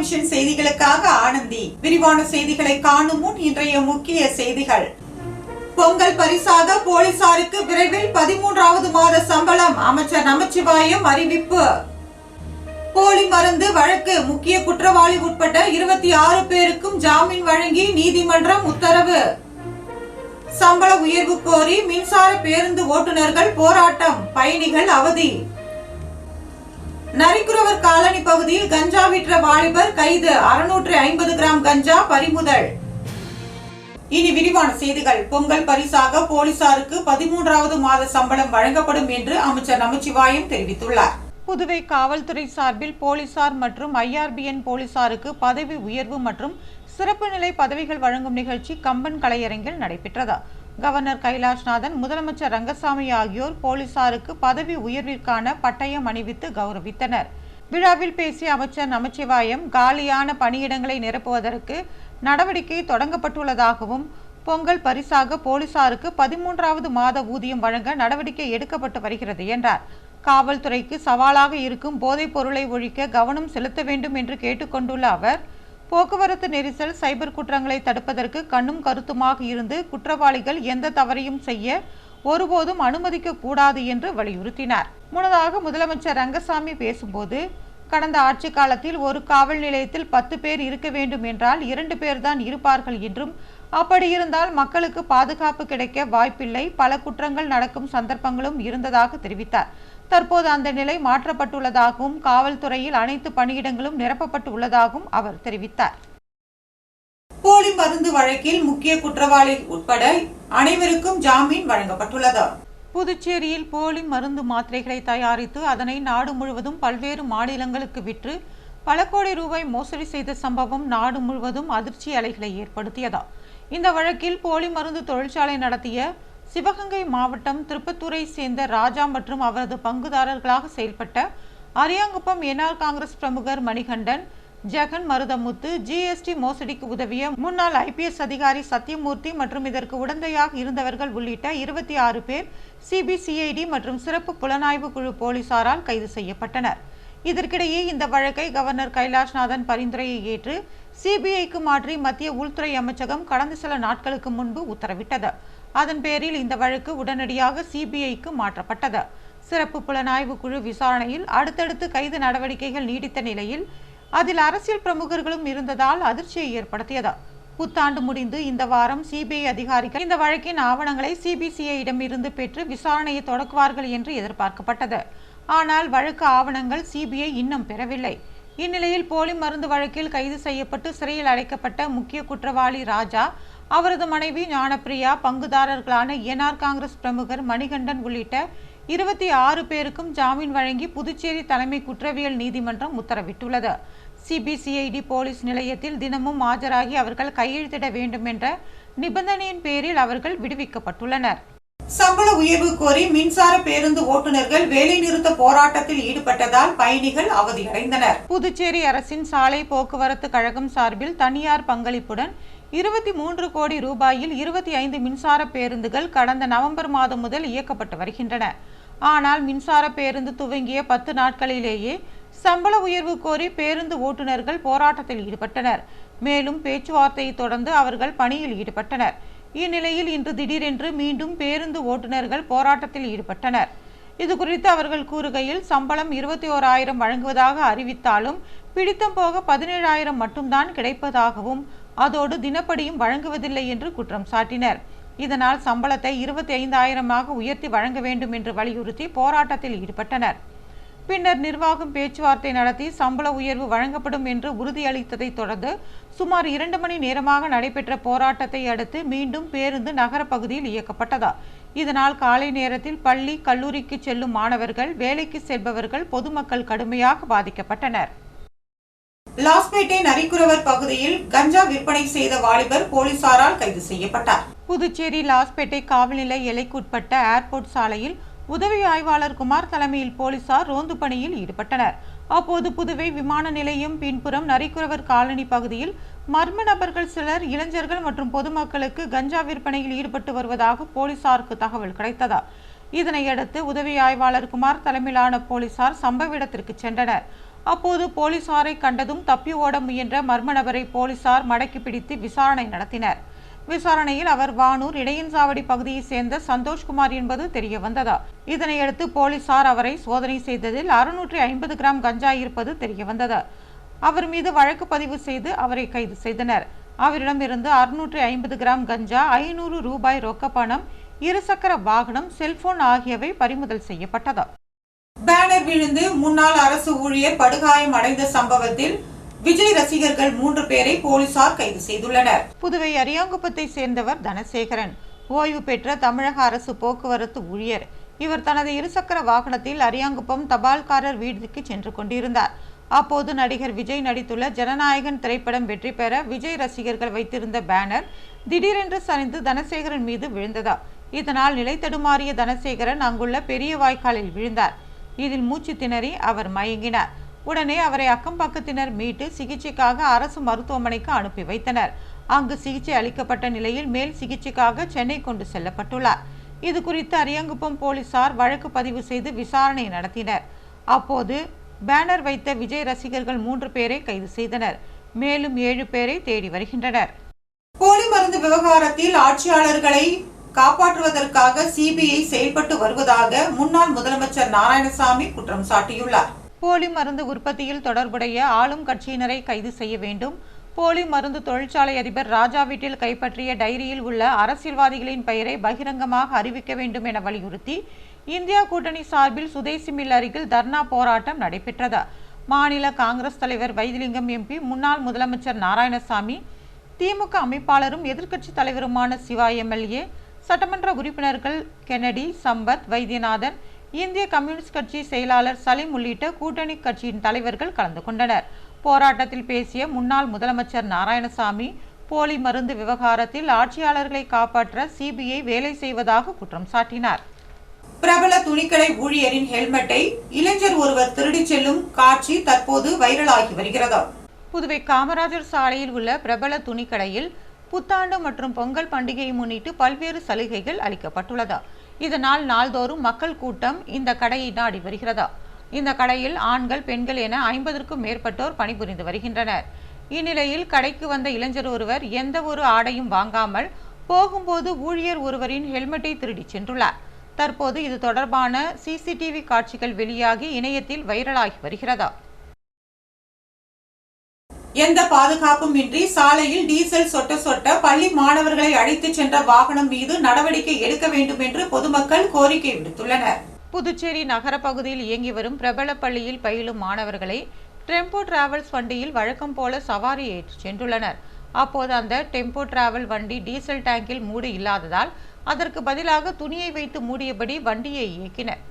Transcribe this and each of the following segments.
Vision செய்திகளுக்காக ஆனந்தி. விரிவான செய்திகளை காணும் முன் இன்றைய முக்கிய செய்திகள். பொங்கல் பரிசாக போலீசாருக்கு விரைவில் பதிமூன்றாவது மாத சம்பளம். அமைச்சர் நமச்சிவாயம் அறிவிப்பு. போலி மருந்து வழக்கு. முக்கிய குற்றவாளி உட்பட்ட இருபத்தி ஆறு பேருக்கும் ஜாமீன் வழங்கி நீதிமன்றம் உத்தரவு. சம்பள உயர்வு கோரி மின்சார பேருந்து ஓட்டுநர்கள் போராட்டம். பயணிகள் அவதி. நரிக்குறவர் காலனி பகுதியில் கஞ்சா விற்ற வாலிபர் கைது. அறுநூற்று ஐம்பது கிராம் கஞ்சா பறிமுதல். இனி விரிவான செய்திகள். பொங்கல் பரிசாக போலீசாருக்கு பதிமூன்றாவது மாத சம்பளம் வழங்கப்படும் என்று அமைச்சர் நமச்சிவாயம் தெரிவித்துள்ளார். புதுவை காவல்துறை சார்பில் போலீசார் மற்றும் ஐஆர்பிஎன் போலீசாருக்கு பதவி உயர்வு மற்றும் சிறப்பு நிலை பதவிகள் வழங்கும் நிகழ்ச்சி கம்பன் கலையரங்கில் நடைபெற்றது. கவர்னர் கைலாஷ்நாதன் முதலமைச்சர் ரங்கசாமி ஆகியோர் போலீசாருக்கு பதவி உயர்விற்கான பட்டயம் அணிவித்து கௌரவித்தனர். விழாவில் பேசிய அமைச்சர் நமச்சிவாயம் காலியான பணியிடங்களை நிரப்புவதற்கு நடவடிக்கை தொடங்கப்பட்டுள்ளதாகவும் பொங்கல் பரிசாக போலீசாருக்கு பதிமூன்றாவது மாத ஊதியம் வழங்க நடவடிக்கை எடுக்கப்பட்டு வருகிறது என்றார். காவல்துறைக்கு சவாலாக இருக்கும் போதைப் பொருளை ஒழிக்க கவனம் செலுத்த வேண்டும் என்று கேட்டுக்கொண்டுள்ள அவர் போக்குவரத்து நெரிசல் சைபர் குற்றங்களை தடுப்பதற்கு கண்ணும் கருத்துமாக இருந்து குற்றவாளிகள் எந்த தவறையும் செய்ய ஒருபோதும் அனுமதிக்க கூடாது என்று வலியுறுத்தினார். முன்னதாக முதலமைச்சர் ரங்கசாமி பேசும்போது கடந்த ஆட்சி காலத்தில் ஒரு காவல் நிலையத்தில் பத்து பேர் இருக்க வேண்டும் என்றால் இரண்டு பேர்தான் இருப்பார்கள் என்றும் அப்படி இருந்தால் மக்களுக்கு பாதுகாப்பு கிடைக்க வாய்ப்பில்லை. பல குற்றங்கள் நடக்கும் சந்தர்ப்பங்களும் இருந்ததாக தெரிவித்தார். தற்போது அந்த நிலை மாற்றப்பட்டுள்ளதாகவும் காவல்துறையில் அனைத்து பணியிடங்களும் நிரப்பப்பட்டு உள்ளதாகவும் அவர் தெரிவித்தார். போலி மருந்து வழக்கில் முக்கிய குற்றவாளி உட்பட அனைவருக்கும் ஜாமீன் வழங்கப்பட்டுள்ளது. புதுச்சேரியில் போலி மருந்து மாத்திரைகளை தயாரித்து அதனை நாடு முழுவதும் பல்வேறு மாநிலங்களுக்கு விற்று பல கோடி ரூபாய் மோசடி செய்த சம்பவம் நாடு முழுவதும் அதிர்ச்சி அலைகளை ஏற்படுத்தியதா இந்த வழக்கில் போலி மருந்து தொழிற்சாலை நடத்திய சிவகங்கை மாவட்டம் திருப்பத்தூரை சேர்ந்த ராஜா மற்றும் அவரது பங்குதாரர்களாக செயல்பட்ட அரியாங்குப்பம் என்ஆர் காங்கிரஸ் பிரமுகர் மணிகண்டன் ஜெகன் மருதமுத்து ஜிஎஸ்டி மோசடிக்கு உதவிய முன்னாள் ஐபிஎஸ் அதிகாரி சத்யமூர்த்தி மற்றும் இதற்கு உடந்தையாக இருந்தவர்கள் உள்ளிட்ட இருபத்தி ஆறு பேர் சிபிசிஐடி மற்றும் சிறப்பு புலனாய்வு குழு போலீசாரால் கைது செய்யப்பட்டனர். இதற்கிடையே இந்த வழக்கை கவர்னர் கைலாஷ்நாதன் பரிந்துரையை ஏற்று சிபிஐக்கு மாற்றி மத்திய உள்துறை அமைச்சகம் கடந்த சில நாட்களுக்கு முன்பு உத்தரவிட்டது. அதன் பேரில் இந்த வழக்கு உடனடியாக சிபிஐக்கு மாற்றப்பட்டது. சிறப்பு புலனாய்வு குழு விசாரணையில் அடுத்தடுத்து கைது நடவடிக்கைகள் நீடித்த நிலையில் அதில் அரசியல் பிரமுகர்களும் இருந்ததால் அதிர்ச்சியை ஏற்படுத்தியது. புத்தாண்டு முடிந்து இந்த வாரம் சிபிஐ அதிகாரிகள் இந்த வழக்கின் ஆவணங்களை சிபிசிஐயிடம் பெற்று விசாரணையை தொடக்குவார்கள் என்று எதிர்பார்க்கப்பட்டது. ஆனால் வழக்கு ஆவணங்கள் சிபிஐ இன்னும் பெறவில்லை. இந்நிலையில் போலி மருந்து வழக்கில் கைது செய்யப்பட்டு சிறையில் அடைக்கப்பட்ட முக்கிய குற்றவாளி ராஜா அவரது மனைவி ஞானப்பிரியா பங்குதாரர்களான என்ஆர் காங்கிரஸ் பிரமுகர் மணிகண்டன் உள்ளிட்ட இருபத்தி ஆறு பேருக்கும் ஜாமீன் வழங்கி புதுச்சேரி தலைமை குற்றவியல் நீதிமன்றம் உத்தரவிட்டுள்ளது. சிபிசிஐடி போலீஸ் நிலையத்தில் தினமும் ஆஜராகி அவர்கள் கையெழுத்திட வேண்டும் என்ற நிபந்தனையின் பேரில் அவர்கள் விடுவிக்கப்பட்டுள்ளனர். சம்பள உயர்வு கோரி மின்சார பேருந்து ஓட்டுநர்கள் வேலைநிறுத்த போராட்டத்தில் ஈடுபட்டதால் பயணிகள் அவதியடைந்தனர். புதுச்சேரி அரசின் சாலை போக்குவரத்து கழகம் சார்பில் தனியார் பங்களிப்புடன் இருபத்தி மூன்று கோடி ரூபாயில் இருபத்தி ஐந்து மின்சார பேருந்துகள் கடந்த நவம்பர் மாதம் முதல் இயக்கப்பட்டு வருகின்றன. ஆனால் மின்சார பேருந்து துவங்கிய பத்து நாட்களிலேயே சம்பள உயர்வு கோரி பேருந்து ஓட்டுநர்கள் போராட்டத்தில் ஈடுபட்டனர். மேலும் பேச்சுவார்த்தையை தொடர்ந்து அவர்கள் பணியில் ஈடுபட்டனர். இந்நிலையில் இன்று திடீரென்று மீண்டும் பேருந்து ஓட்டுநர்கள் போராட்டத்தில் ஈடுபட்டனர். இது குறித்து அவர்கள் கூறுகையில் சம்பளம் இருபத்தி ஓராயிரம் வழங்குவதாக அறிவித்தாலும் பிடித்தம் போக பதினேழாயிரம் மட்டும்தான் கிடைப்பதாகவும் அதோடு தினப்படியும் வழங்குவதில்லை என்று குற்றம் சாட்டினர். இதனால் சம்பளத்தை இருபத்தி ஐந்தாயிரமாக உயர்த்தி வழங்க வேண்டும் என்று வலியுறுத்தி போராட்டத்தில் ஈடுபட்டனர். பின்னர் நிர்வாகம் பேச்சுவார்த்தை நடத்தி சம்பள உயர்வு வழங்கப்படும் என்று உறுதியளித்ததைத் தொடர்ந்து சுமார் இரண்டு மணி நேரமாக நடைபெற்ற போராட்டத்தை அடுத்து மீண்டும் பேருந்து நகர பகுதியில் இயக்கப்பட்டதா. இதனால் காலை நேரத்தில் பள்ளி கல்லூரிக்கு செல்லும் மாணவர்கள் வேலைக்கு செல்பவர்கள் பொதுமக்கள் கடுமையாக பாதிக்கப்பட்டனர். லாஸ்பேட்டை நரிக்குறவர் பகுதியில் கஞ்சா விற்பனை செய்த வாலிபர் போலீசாரால் கைது செய்யப்பட்டார். புதுச்சேரி லாஸ்பேட்டை காவல்நிலை எல்லைக்குட்பட்ட ஏர்போர்ட் சாலையில் உதவி ஆய்வாளர் குமார் தலைமையில் போலீசார் ரோந்து பணியில் ஈடுபட்டனர். அப்போது புதுவை விமான நிலையம் பின்புறம் நரிக்குறவர் காலனி பகுதியில் மர்ம நபர்கள் சிலர் இளைஞர்கள் மற்றும் பொதுமக்களுக்கு கஞ்சா விற்பனையில் ஈடுபட்டு வருவதாக போலீசாருக்கு தகவல் கிடைத்ததா. இதனையடுத்து உதவி ஆய்வாளர் குமார் தலைமையிலான போலீசார் சம்பவ இடத்திற்கு சென்றனர். அப்போது போலீசாரை கண்டதும் தப்பி ஓட முயன்ற மர்ம நபரை போலீசார் மடக்கி பிடித்து விசாரணை நடத்தினர். விசாரணையில் அவர் வானூர் இடையன்சாவடி பகுதியைச் சேர்ந்த சந்தோஷ்குமார் என்பது தெரிய வந்ததா இதனையடுத்து போலீசார் அவரை சோதனை செய்ததில் அறுநூற்றி ஐம்பது கிராம் கஞ்சா இருப்பது தெரிய வந்தது அவர் மீது வழக்கு பதிவு செய்து அவரை கைது செய்தனர். அவரிடமிருந்து அறுநூற்றி ஐம்பது கிராம் கஞ்சா ஐநூறு ரூபாய் ரொக்க பணம் இருசக்கர வாகனம் செல்போன் ஆகியவை பறிமுதல் செய்யப்பட்டது. பேனர் விழுந்து முன்னாள் அரசு ஊழியர் படுகாயம் அடைந்த சம்பவத்தில் விஜய் ரசிகர்கள் மூன்று பேரை போலீசார் கைது செய்துள்ளனர். புதுவை அரியாங்குப்பத்தை சேர்ந்தவர் தனசேகரன். ஓய்வு பெற்ற தமிழக அரசு போக்குவரத்து ஊழியர். இவர் தனது இருசக்கர வாகனத்தில் அரியாங்குப்பம் தபால்காரர் வீட்டுக்கு சென்று கொண்டிருந்தார். அப்போது நடிகர் விஜய் நடித்துள்ள ஜனநாயகன் திரைப்படம் வெற்றி பெற விஜய் ரசிகர்கள் வைத்திருந்த பேனர் திடீரென்று சரிந்து தனசேகரன் மீது விழுந்ததா இதனால் நிலை தடுமாறிய தனசேகரன் அங்குள்ள பெரிய வாய்க்காலில் விழுந்தார். இதில் மூச்சு திணறி அவர் மயங்கினார். உடனே அவரை அக்கம் பக்கத்தினர் மீட்டு சிகிச்சைக்காக அரசு மருத்துவமனைக்கு அனுப்பி வைத்தனர். அங்கு சிகிச்சை அளிக்கப்பட்ட நிலையில் மேல் சிகிச்சைக்காக சென்னை கொண்டு செல்லப்பட்டுள்ளார். இது குறித்து அரியங்குப்பம் போலீசார் வழக்கு பதிவு செய்து விசாரணை நடத்தினர். அப்போது பேனர் வைத்த விஜய் ரசிகர்கள் மூன்று பேரை கைது செய்தனர். மேலும் ஏழு பேரை தேடி வருகின்றனர். போலி மருந்து விவகாரத்தில் ஆட்சியாளர்களை காப்பாற்றுவதற்காக சிபிஐ செயல்பட்டு வருவதாக முன்னாள் முதலமைச்சர் நாராயணசாமி குற்றம் சாட்டியுள்ளார். போலி மருந்து உற்பத்தியில் தொடர்புடைய ஆளும் கட்சியினரை கைது செய்ய வேண்டும். போலி மருந்து தொழிற்சாலை அதிபர் ராஜா வீட்டில் கைப்பற்றிய டைரியில் உள்ள அரசியல்வாதிகளின் பெயரை பகிரங்கமாக அறிவிக்க வேண்டும் என வலியுறுத்தி இந்தியா கூட்டணி சார்பில் சுதேசி மில் அருகில் தர்ணா போராட்டம் நடைபெற்றது. மாநில காங்கிரஸ் தலைவர் வைத்திலிங்கம் எம்பி முன்னாள் முதலமைச்சர் நாராயணசாமி திமுக அமைப்பாளரும் எதிர்க்கட்சி தலைவருமான சிவா எம்எல்ஏ சட்டமன்ற உறுப்பினர்கள் கென்னடி சம்பத் வைத்தியநாதன் இந்திய கம்யூனிஸ்ட் கட்சி செயலாளர் சலீம் உள்ளிட்ட கூட்டணி கட்சியின் தலைவர்கள் கலந்து கொண்டனர். போராட்டத்தில் பேசிய முன்னாள் முதலமைச்சர் நாராயணசாமி போலி மருந்து விவகாரத்தில் ஆட்சியாளர்களை காப்பாற்ற சிபிஐ வேலை செய்வதாக குற்றம் சாட்டினார். பிரபல துணிக்கடை ஊழியரின் ஹெல்மெட்டை இளைஞர் ஒருவர் திருடிச் செல்லும் காட்சி தற்போது வைரலாகி வருகிறது. புதுவை காமராஜர் சாலையில் உள்ள பிரபல துணிக்கடையில் புத்தாண்டு மற்றும் பொங்கல் பண்டிகையை முன்னிட்டு பல்வேறு சலுகைகள் அளிக்கப்பட்டுள்ளது. இதனால் நாள்தோறும் மக்கள் கூட்டம் இந்த கடையை நாடி வருகிறதா? இந்த கடையில் ஆண்கள் பெண்கள் என ஐம்பதற்கும் மேற்பட்டோர் பணிபுரிந்து வருகின்றனர். இந்நிலையில் கடைக்கு வந்த இளைஞர் ஒருவர் எந்த ஒரு ஆடையும் வாங்காமல் போகும்போது ஊழியர் ஒருவரின் ஹெல்மெட்டை திருடிச் சென்றுள்ளார். தற்போது இது தொடர்பான சிசிடிவி காட்சிகள் வெளியாகி இணையத்தில் வைரலாகி வருகிறதா? எந்த பாதுகாப்பும் இன்றி சாலையில் டீசல் சொட்ட சொட்ட பள்ளி மாணவர்களை அழைத்துச் சென்ற வாகனம் மீது நடவடிக்கை எடுக்க வேண்டும் என்று பொதுமக்கள் கோரிக்கை விடுத்துள்ளனர். புதுச்சேரி நகர பகுதியில் இயங்கி வரும் பிரபல பள்ளியில் பயிலும் மாணவர்களை டெம்போ டிராவல்ஸ் வண்டியில் வழக்கம் போல சவாரி ஏற்றி சென்றுள்ளனர். அப்போது அந்த டெம்போ டிராவல் வண்டி டீசல் டேங்கில் மூடு இல்லாததால் அதற்கு பதிலாக துணியை வைத்து மூடியபடி வண்டியை இயக்கினர்.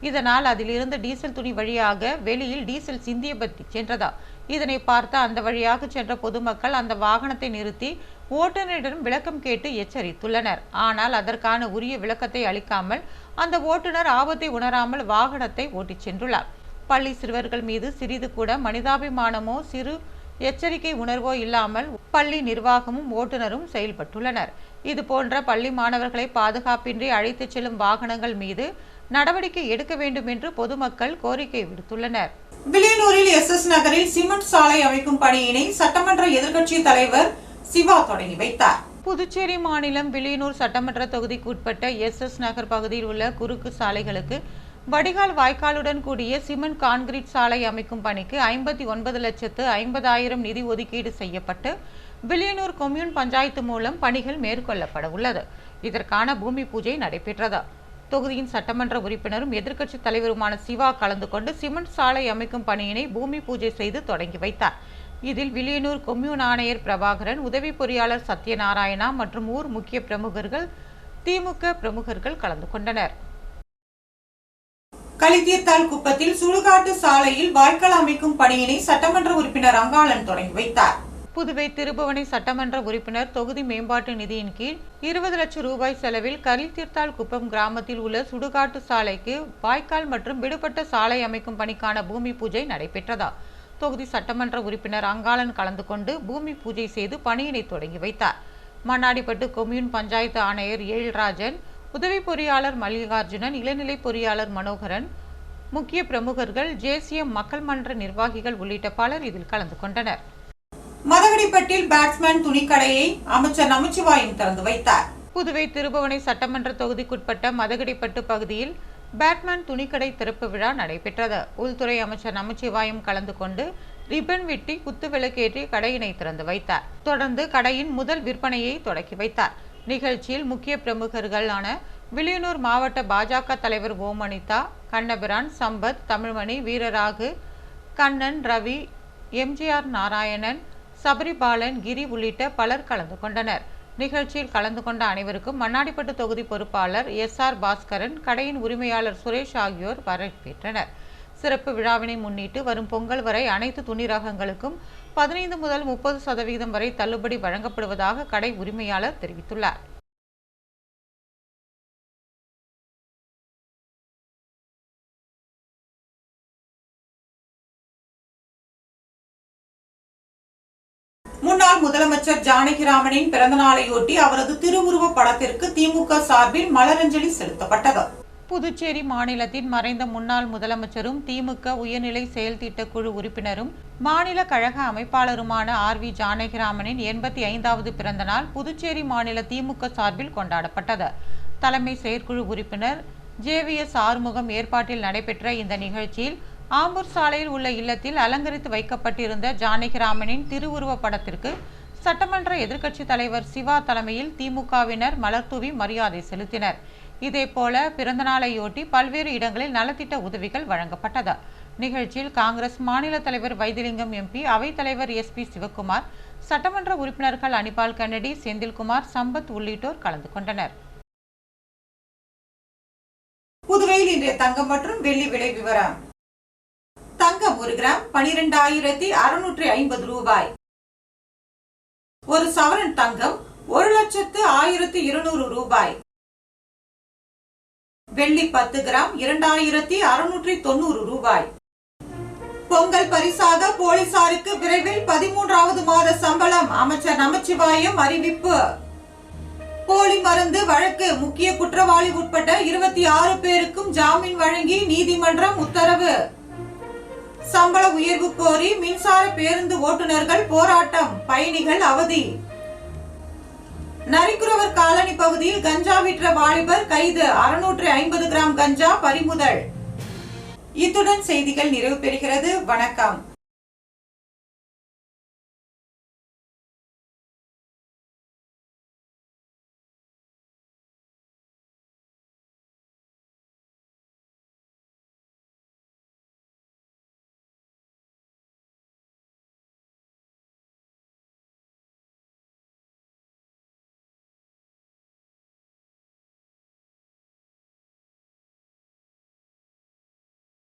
இதனால் அதில் டீசல் துணி வழியாக வெளியில் டீசல் சிந்தியபத்தி சென்றதா? இதனை பார்த்து அந்த வழியாக சென்ற பொதுமக்கள் அந்த வாகனத்தை நிறுத்தி ஓட்டுநரிடம் விளக்கம் கேட்டு எச்சரித்துள்ளனர். ஆனால் அதற்கான உரிய விளக்கத்தை அளிக்காமல் அந்த ஓட்டுநர் ஆபத்தை உணராமல் வாகனத்தை ஓட்டிச் சென்றுள்ளார். பள்ளி சிறுவர்கள் மீது சிறிது கூட மனிதாபிமானமோ சிறு எச்சரிக்கை உணர்வோ இல்லாமல் பள்ளி நிர்வாகமும் ஓட்டுநரும் செயல்பட்டுள்ளனர். இதுபோன்ற பள்ளி மாணவர்களை பாதுகாப்பின்றி அழைத்துச் செல்லும் வாகனங்கள் மீது நடவடிக்கை எடுக்க வேண்டும் என்று பொதுமக்கள் கோரிக்கை விடுத்துள்ளனர். வில்லியனூரில் எஸ் எஸ் நகரில் சிமெண்ட் சாலை அமைக்கும் பணியினை சட்டமன்ற எதிர்க்கட்சி தலைவர் சிவா தொடங்கி வைத்தார். புதுச்சேரி மாநிலம் வில்லியனூர் சட்டமன்ற தொகுதிக்கு உட்பட்ட எஸ் எஸ் நகர் பகுதியில் உள்ள குறுக்கு சாலைகளுக்கு வடிகால் வாய்க்காலுடன் கூடிய சிமெண்ட் கான்கிரீட் சாலை அமைக்கும் பணிக்கு ஐம்பத்தி ஒன்பது லட்சத்து ஐம்பதாயிரம் நிதி ஒதுக்கீடு செய்யப்பட்டு வில்லியனூர் கொம்யூன் பஞ்சாயத்து மூலம் பணிகள் மேற்கொள்ளப்பட உள்ளது. இதற்கான பூமி பூஜை நடைபெற்றது. தொகுதியின் சட்டமன்ற உறுப்பினரும் எதிர்க்கட்சித் தலைவருமான சிவா கலந்து கொண்டு சிமெண்ட் சாலை அமைக்கும் பணியினை பூமி பூஜை செய்து தொடங்கி வைத்தார். இதில் வில்லியனூர் கொம்யூன் ஆணையர் பிரபாகரன் உதவி பொறியாளர் சத்யநாராயணா மற்றும் ஊர் முக்கிய பிரமுகர்கள் திமுக பிரமுகர்கள் கலந்து கொண்டனர். களித்தீர்த்தால் குப்பத்தில் சுடுகாட்டு சாலையில் வாய்க்கால் அமைக்கும் பணியினை சட்டமன்ற உறுப்பினர் அங்காளன் தொடங்கி வைத்தார். புதுவை திருபுவனை சட்டமன்ற உறுப்பினர் தொகுதி மேம்பாட்டு நிதியின் கீழ் இருபது லட்சம் ரூபாய் செலவில் கலித்தீர்த்தால் குப்பம் கிராமத்தில் உள்ள சுடுகாட்டு சாலைக்கு வாய்க்கால் மற்றும் விடுபட்ட சாலை அமைக்கும் பணிக்கான பூமி பூஜை நடைபெற்றதா? தொகுதி சட்டமன்ற உறுப்பினர் அங்காளன் கலந்து கொண்டு பூமி பூஜை செய்து பணியினை தொடங்கி வைத்தார். மண்ணாடிப்பட்டு கொம்யூன் பஞ்சாயத்து ஆணையர் ஏழ்ராஜன் உதவி பொறியாளர் மல்லிகார்ஜுனன் இளநிலை பொறியாளர் மனோகரன் முக்கிய பிரமுகர்கள் ஜேசிஎம் மக்கள் மன்ற நிர்வாகிகள் உள்ளிட்ட பலர் இதில் கலந்து கொண்டனர். மதகடிப்பட்டில் பேட்ஸ்மேன் துணிக்கடையை அமைச்சர் நமச்சிவாயம் திறந்து வைத்தார். புதுவை திருபுவனை சட்டமன்ற தொகுதிக்குட்பட்ட மதகடிப்பட்டு பகுதியில் பேட்மேன் துணிக்கடை திறப்பு விழா நடைபெற்றது. உள்துறை அமைச்சர் நமச்சிவாயம் கலந்து கொண்டு ரிப்பன் வெட்டி குத்துவிளக்கேற்றி கடையினை திறந்து வைத்தார். தொடர்ந்து கடையின் முதல் விற்பனையை தொடக்கி வைத்தார். நிகழ்ச்சியில் முக்கிய பிரமுகர்களான வில்லியனூர் மாவட்ட பாஜக தலைவர் ஓம் அனிதா கண்ணபிரான் சம்பத் தமிழ்மணி வீரராகு கண்ணன் ரவி எம்ஜிஆர் நாராயணன் சபரிபாலன் கிரி உள்ளிட்ட பலர் கலந்து கொண்டனர். நிகழ்ச்சியில் கலந்து கொண்ட அனைவருக்கும் மண்ணாடிப்பட்டு தொகுதி பொறுப்பாளர் எஸ் ஆர் பாஸ்கரன் கடையின் உரிமையாளர் சுரேஷ் ஆகியோர் வரவேற்றனர் சிறப்பு விழாவினை முன்னிட்டு வரும் பொங்கல் வரை அனைத்து துணி ரகங்களுக்கும் பதினைந்து முதல் முப்பது சதவீதம் வரை தள்ளுபடி வழங்கப்படுவதாக கடை உரிமையாளர் தெரிவித்துள்ளார். முன்னாள் முதலமைச்சர் ஜானகிராமனின் பிறந்தநாளையொட்டி அவரது திருவுருவ படத்திற்கு திமுக சார்பில் மலரஞ்சலி செலுத்தப்பட்டது. புதுச்சேரி மாநிலத்தின் மறைந்த முன்னாள் முதலமைச்சரும் திமுக உயர்நிலை செயல் திட்டக் குழு உறுப்பினரும் மாநில கழக அமைப்பாளருமான ஆர் வி ஜானகிராமனின் எண்பத்தி ஐந்தாவது பிறந்த நாள் புதுச்சேரி மாநில திமுக சார்பில் கொண்டாடப்பட்டது. தலைமை செயற்குழு உறுப்பினர் ஜேவிஎஸ் ஆறுமுகம் ஏற்பாட்டில் நடைபெற்ற இந்த நிகழ்ச்சியில் ஆம்பூர் சாலையில் உள்ள இல்லத்தில் அலங்கரித்து வைக்கப்பட்டிருந்த ஜானகிராமனின் திருவுருவ படத்திற்கு சட்டமன்ற எதிர்க்கட்சித் தலைவர் சிவா தலைமையில் திமுகவினர் மலர்தூவி மரியாதை செலுத்தினர். இதேபோல பிறந்தநாளையொட்டி பல்வேறு இடங்களில் நலத்திட்ட உதவிகள் வழங்கப்பட்டது. நிகழ்ச்சியில் காங்கிரஸ் மாநில தலைவர் வைத்திலிங்கம் எம்பி அவைத்தலைவர் எஸ் பி சிவக்குமார் சட்டமன்ற உறுப்பினர்கள் அனிபால் கென்னடி செந்தில்குமார் சம்பத் உள்ளிட்டோர் கலந்து கொண்டனர். புதுவையில் இன்றைய தங்கம் மற்றும் வெள்ளி விலை விவரம். தங்கம் ஒரு கிராம் பனிரெண்டாயிரத்தி அறுநூற்றி ஐம்பது ரூபாய். ஒரு சவரன் தங்கம் ஒரு லட்சத்து ஆயிரத்தி இருநூறு ரூபாய். வெள்ளி பத்து கிராம் இரண்டாயிரத்தி அறுநூற்றி தொண்ணூறு ரூபாய். பொங்கல் பரிசாக போலீசாருக்கு விரைவில் பதிமூன்றாவது மாத சம்பளம். அமைச்சர் நமச்சிவாயம் அறிவிப்பு. போலி மருந்து வழக்கு முக்கிய குற்றவாளி உட்பட இருபத்தி ஆறு பேருக்கும் ஜாமீன் வழங்கி நீதிமன்றம் உத்தரவு. சம்பள உயர்வு கோரி மின்சார பேருந்து ஓட்டுநர்கள் போராட்டம் பயணிகள் அவதி. நரிக்குறவர் காலனி பகுதியில் கஞ்சா விற்ற வாலிபர் கைது அறுநூற்று ஐம்பது கிராம் கஞ்சா பறிமுதல். இத்துடன் செய்திகள் நிறைவு பெறுகிறது. வணக்கம்.